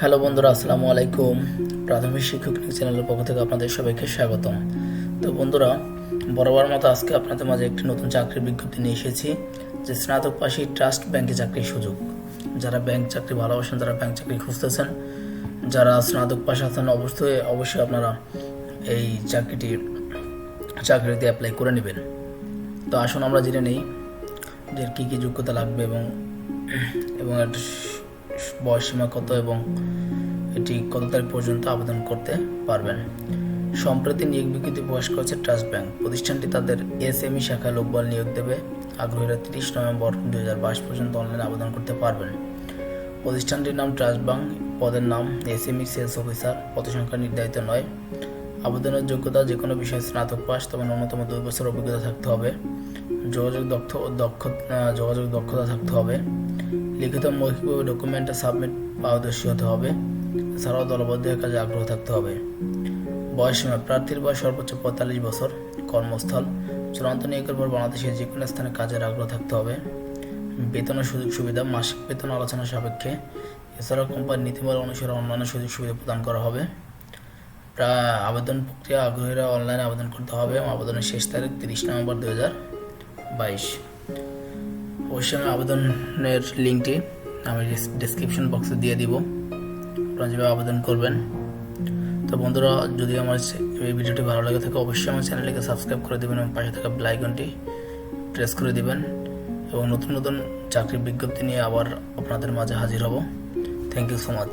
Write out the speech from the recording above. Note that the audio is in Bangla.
হ্যালো বন্ধুরা, আসসালামু আলাইকুম। প্রাথমিক শিক্ষক নিউজ চ্যানেলের পক্ষ থেকে আপনাদের সবাইকে স্বাগতম। তো বন্ধুরা, বরাবর মতো আজকে আপনাদের মাঝে একটি নতুন চাকরির বিজ্ঞপ্তি নিয়ে এসেছি, যে স্নাতক পাশে ট্রাস্ট ব্যাংকে চাকরির সুযোগ। যারা ব্যাংক চাকরি ভালোবাসেন তারা ব্যাংক চাকরি খুঁজতেছেন, যারা স্নাতক পাশে আছেন, অবশ্যই অবশ্যই আপনারা এই চাকরিটি চাকরিতে অ্যাপ্লাই করে নেবেন। তো আসুন আমরা জেনে নেই যে কী কী যোগ্যতা লাগবে এবং এবং এর বয়স সীমা কত এবং এটি কত তারিখ পর্যন্ত আবেদন করতে পারবেন? সম্প্রতি নিয়োগ বিজ্ঞপ্তি প্রকাশ করেছে ট্রাস্ট ব্যাংক। প্রতিষ্ঠানটি তাদের এসএমই শাখায় লোকবল নিয়োগ দেবে। আগ্রহীরা তিরিশ নভেম্বর দু হাজার বাইশ পর্যন্ত অনলাইনে আবেদন করতে পারবেন। প্রতিষ্ঠানটির নাম ট্রাস্ট ব্যাংক। পদের নাম এসএমই সেলস অফিসার। পদ সংখ্যা নির্ধারিত নয়। আবেদনের যোগ্যতা যে কোনো বিষয়ে স্নাতক পাস, তবে ন্যূনতম দুই বছর অভিজ্ঞতা থাকতে হবে। যোগাযোগ দক্ষ দক্ষ যোগাযোগ দক্ষতা থাকতে হবে। লিখিত মৌখিকভাবে ডকুমেন্টে সাবমিট পারদর্শী হতে হবে। এছাড়াও দলবদ্ধ কাজে আগ্রহ থাকতে হবে। বয়সীমা প্রার্থীর বয়স সর্বোচ্চ পঁয়তাল্লিশ বছর, কর্মস্থল, চূড়ান্ত নিয়োগের পর বাংলাদেশের যে কোনো স্থানে কাজের আগ্রহ থাকতে হবে। বেতন ও সুযোগ সুবিধা, মাসিক বেতন আলোচনা সাপেক্ষে। এছাড়াও কোম্পানির নীতিমালা অনুসারে অন্যান্য সুযোগ সুবিধা প্রদান করা হবে। আবেদন প্রক্রিয়া আগ্রহীরা অনলাইনে আবেদন করতে হবে এবং আবেদনের শেষ তারিখ তিরিশ নভেম্বর দু হাজার বাইশ। অবশ্যই আমি আবেদনের লিঙ্কটি আমি ডিসক্রিপশন বক্সে দিয়ে দিব। আপনারা যেভাবে আবেদন করবেন। তো বন্ধুরা, যদি আমার এই ভিডিওটি ভালো লাগে থাকে, অবশ্যই আমার চ্যানেলটিকে সাবস্ক্রাইব করে দেবেন এবং পাশে থাকা বেল আইকনটি প্রেস করে দিবেন এবং নতুন নতুন চাকরির বিজ্ঞপ্তি নিয়ে আবার আপনাদের মাঝে হাজির হব। Thank you so much